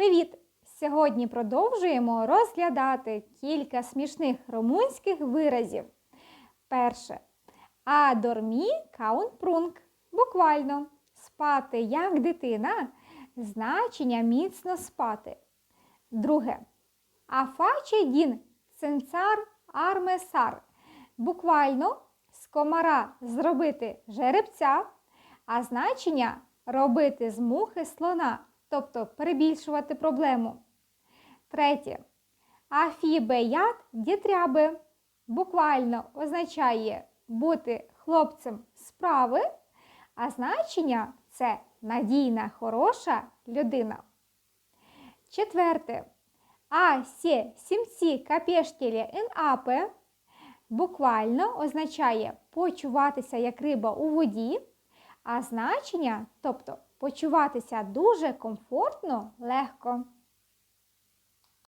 Привіт! Сьогодні продовжуємо розглядати кілька смішних румунських виразів. Перше. А дормі каун. Буквально спати як дитина. Значення міцно спати. Друге. А фаче дін ценцар армесар. Буквально з комара зробити жеребця, а значення робити з мухи слона, тобто перебільшувати проблему. Третє. Афібеят дітряби буквально означає бути хлопцем справи, а значення це надійна, хороша людина. Четверте. А сє сімці капештілі ін апе буквально означає почуватися як риба у воді, а значення, тобто почуватися дуже комфортно, легко.